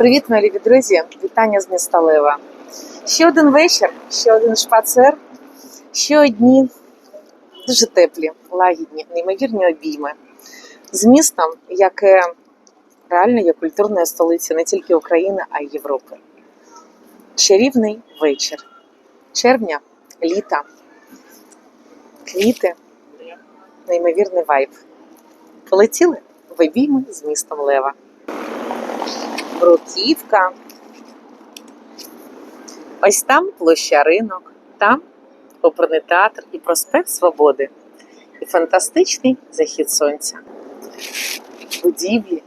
Привіт, мої друзі! Вітання з міста Лева. Ще один вечір, ще один шпацер, ще одні дуже теплі, лагідні, неймовірні обійми з містом, яке реально є культурною столицею не тільки України, а й Європи. Чарівний вечір червня, літа, квіти, неймовірний вайб. Полетіли в обійми з містом Лева. Бруківка. Ось там площа ринок, там оперний театр і проспект Свободи. І фантастичний захід сонця. Будівлі,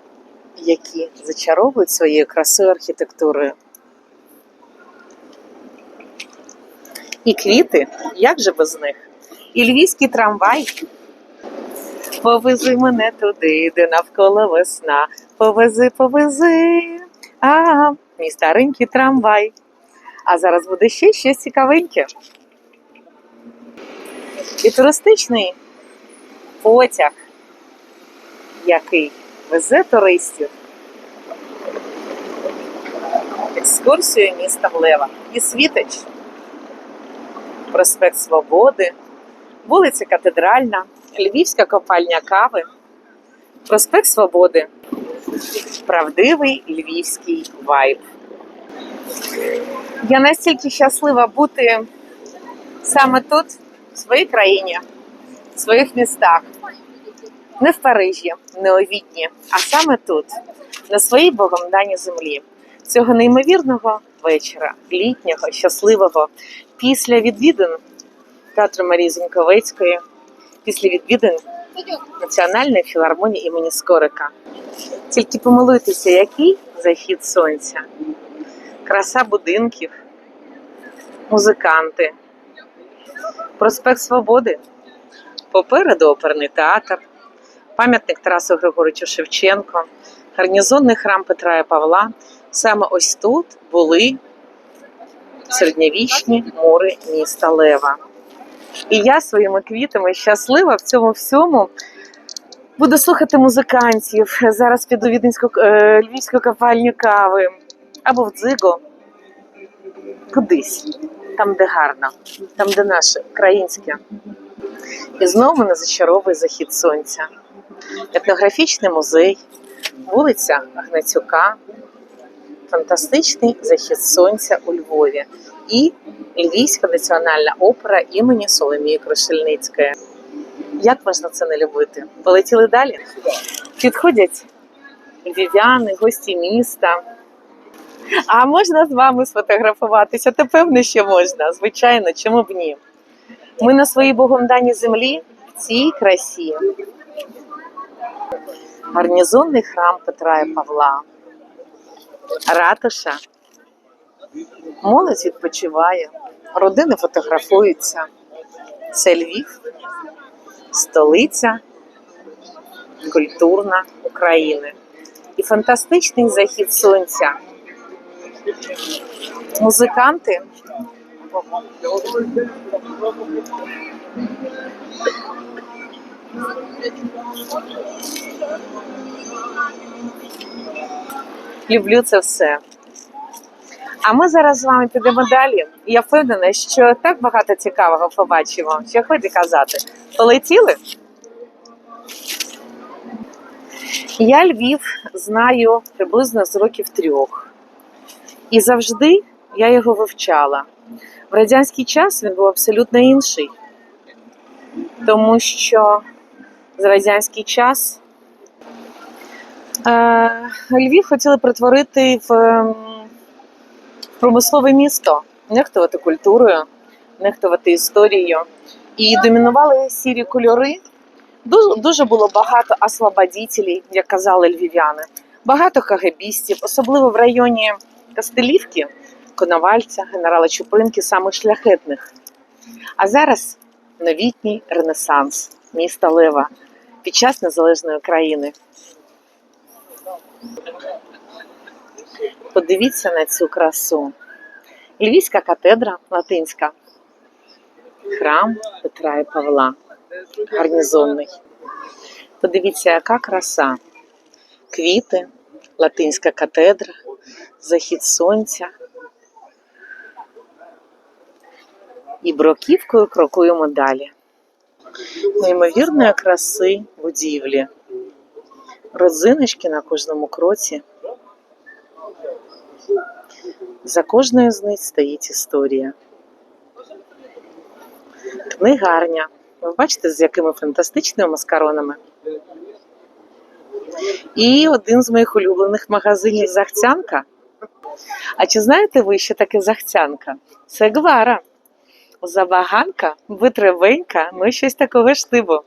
які зачаровують своєю красою архітектурою. І квіти, як же без них? І львівський трамвай. Повези мене туди, де навколо весна. Повези, повези. А, мій старенький трамвай. А зараз буде ще щось цікавеньке. І туристичний потяг, який везе туристів. Екскурсію містом Лева. І Світоч, проспект Свободи, вулиця Катедральна, Львівська копальня кави, проспект Свободи, правдивий львівський вайб. Я настільки щаслива бути саме тут, в своїй країні, в своїх містах. Не в Парижі, не у Відні, а саме тут, на своїй Богом даній землі. Цього неймовірного вечора, літнього, щасливого, після відвідин театру Марії Зінковецької, після відвідин Національної філармонії імені Скорика. Тільки помилуйтеся, який захід сонця, краса будинків, музиканти, проспект Свободи, попереду оперний театр, пам'ятник Тарасу Григоровичу Шевченко, гарнізонний храм Петра і Павла. Саме ось тут були середньовічні мури міста Лева. І я своїми квітами щаслива в цьому всьому. Буду слухати музикантів. Зараз піду Віденську е, львівську копальню кави або в дзиго. Кудись, там, де гарно, там, де наше українське. І знову мене зачаровує захід сонця. Етнографічний музей, вулиця Гнатюка, фантастичний захід сонця у Львові і Львівська національна опера імені Соломії Крушельницької. Як можна це не любити? Полетіли далі. Підходять львів'яни, гості міста. А можна з вами сфотографуватися? Та певно, що можна. Звичайно, чому б ні? Ми на своїй богом даній землі в цій красі. Гарнізонний храм Петра і Павла. Ратуша. Молодь відпочиває, родини фотографуються. Це Львів, столиця культурна України. І фантастичний захід сонця. Музиканти. Люблю це все. А ми зараз з вами підемо далі. Я впевнена, що так багато цікавого побачимо, що ході казати. Полетіли? Я Львів знаю приблизно з років трьох. І завжди я його вивчала. В радянський час він був абсолютно інший, тому що за радянський час е, Львів хотіли перетворити в ем, промислове місто, нехтувати культурою, нехтувати історією. І домінували сірі кольори. Дуже, було багато освободітелів, як казали львів'яни, багато кагебістів, особливо в районі Кастелівки, Коновальця, генерала Чупринки, самих шляхетних. А зараз новітній ренесанс міста Лева під час незалежної країни. Подивіться на цю красу. Львівська катедра латинська, храм Петра і Павла, гарнізонний. Подивіться, яка краса. Квіти, латинська катедра, захід сонця. І бруківкою крокуємо далі. Неймовірної краси будівлі. Родзиночки на кожному кроці. За кожною з них стоїть історія. Книгарня. Ви бачите, з якими фантастичними маскаронами. І один з моїх улюблених магазинів Захцянка. А чи знаєте ви, що таке Захцянка? Це гвара. Забаганка, витребенька, ну щось такого штибу.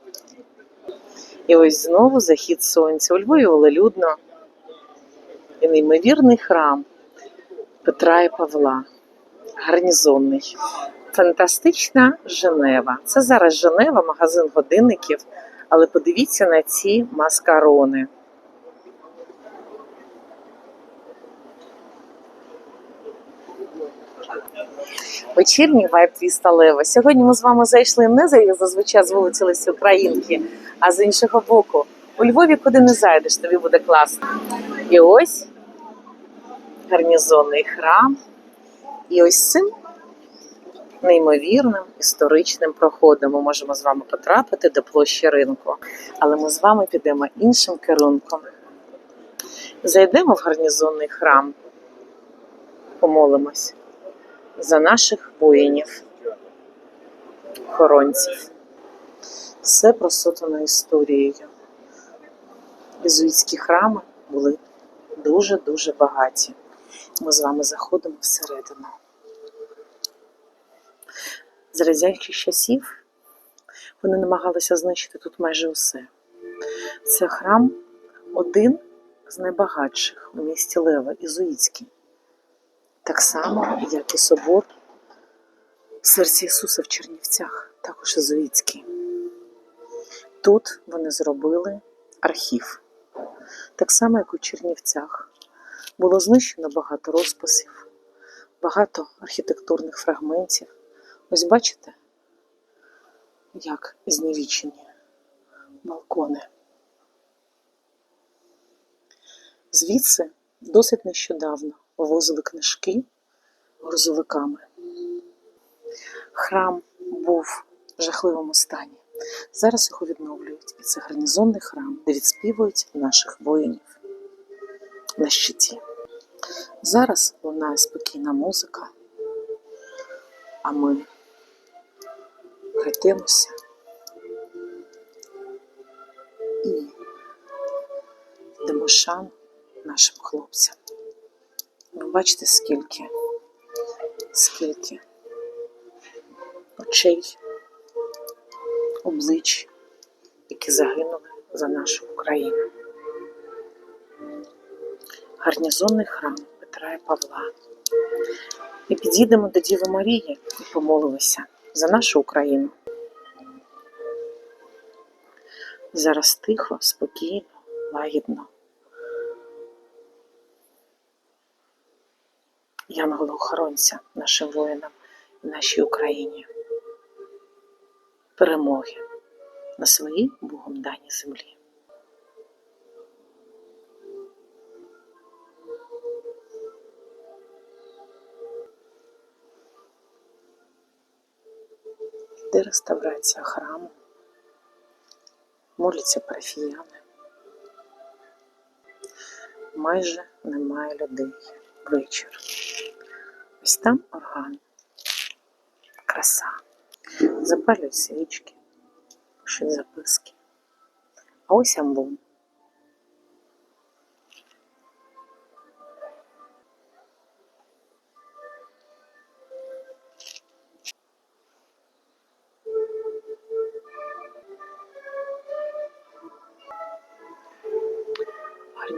І ось знову захід сонця. У Львові велелюдно. І неймовірний храм Петра і Павла. Гарнізонний. Фантастична Женева. Це зараз Женева, магазин годинників. Але подивіться на ці маскарони. Вечірній вайб твіста Лева. Сьогодні ми з вами зайшли не за як зазвичай з вулиці Лесі Українки, а з іншого боку. У Львові куди не зайдеш, тобі буде класно. І ось гарнізонний храм. І ось цим неймовірним історичним проходом ми можемо з вами потрапити до площі ринку. Але ми з вами підемо іншим керунком. Зайдемо в гарнізонний храм, помолимось за наших воїнів, охоронців. Все просотано історією. Єзуїтські храми були дуже-дуже багаті. Ми з вами заходимо всередину. З радянських часів вони намагалися знищити тут майже усе. Це храм один з найбагатших у місті Лева, Ізуїцький. Так само, як і собор серця Ісуса в Чернівцях, також Ізуїцький. Тут вони зробили архів. Так само, як у Чернівцях. Було знищено багато розписів, багато архітектурних фрагментів. Ось бачите, як знівічені балкони. Звідси досить нещодавно вивозили книжки грузовиками. Храм був в жахливому стані. Зараз його відновлюють, і це гарнізонний храм, де відспівують наших воїнів на щиті. Зараз лунає спокійна музика, а ми прийдемося і дамо шану нашим хлопцям. Ви бачите, скільки, скільки очей, облич, які загинули за нашу Україну. Гарнізонний храм Петра і Павла. І підійдемо до Діви Марії і помолимося за нашу Україну. Зараз тихо, спокійно, лагідно. Янгола-охоронця нашим воїнам і нашій Україні. Перемоги на своїй Богом даній землі. Де реставрація храму, моляться парафіяни. Майже немає людей. Вечір. Ось там орган. Краса. Запалюють свічки, пишуть записки. А ось амбон.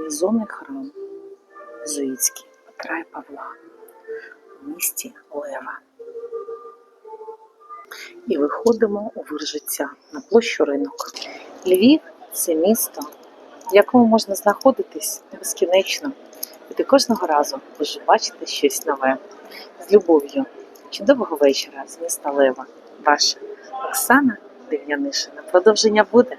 Гарнізонний храм Зуїцький і Павла в місті Лева. І виходимо у вир на площу ринок. Львів це місто, в якому можна знаходитись безкінечно. І ти кожного разу будеш бачити щось нове. З любов'ю. Чудового вечора з міста Лева. Ваша Оксана Дем'янишина. Продовження буде.